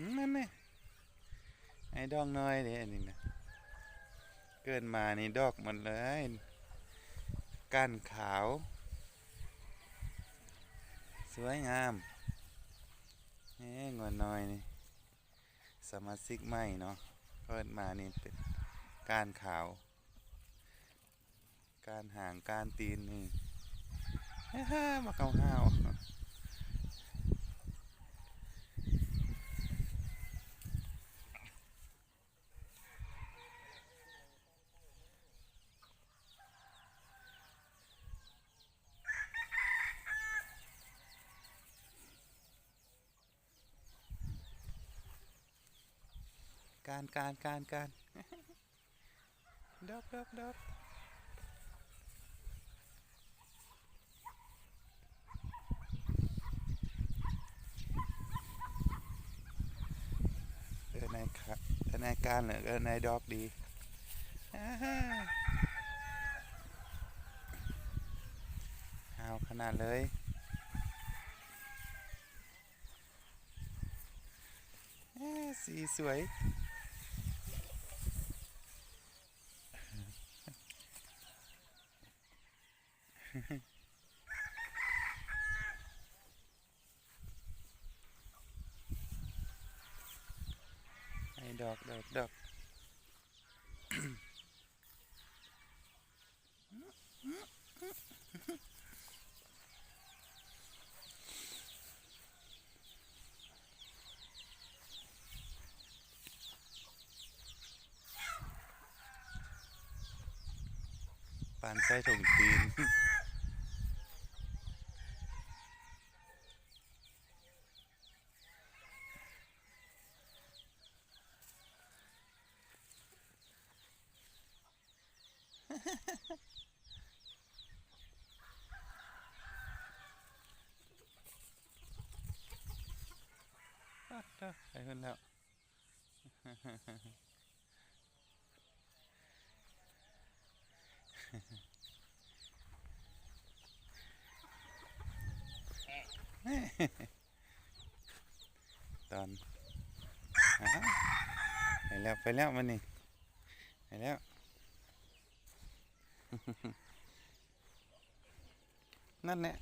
นั่นนี่ไอ้ดอกน้อยเด้อันนี้นะเกิดมานี่ดอกหมดเลยก้านขาว สวยงามเอ๊งวนน้อยนี่สมาชิกใหม่เนาะเกิดมานี่เป็นก้านขาว การหางการตีนนี่ฮ่ามาเกาห้าว การการการการดอกดอกดอกเออนายค่ะเออนายการเหรอเออนายดอกดีอ่าฮาขนาดเลยเอ้สีสวย ไอ้ดอกดอก ดอกปานใส่ถุงตีนอะเด้อไปขึ้นแล้ว ตอนไปแล้วไปแล้วมันนี่ไปแล้วนั่นแหละ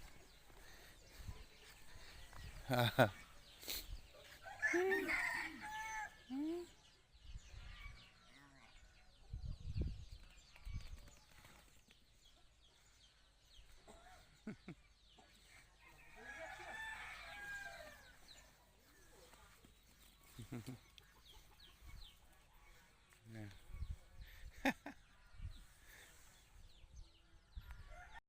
เ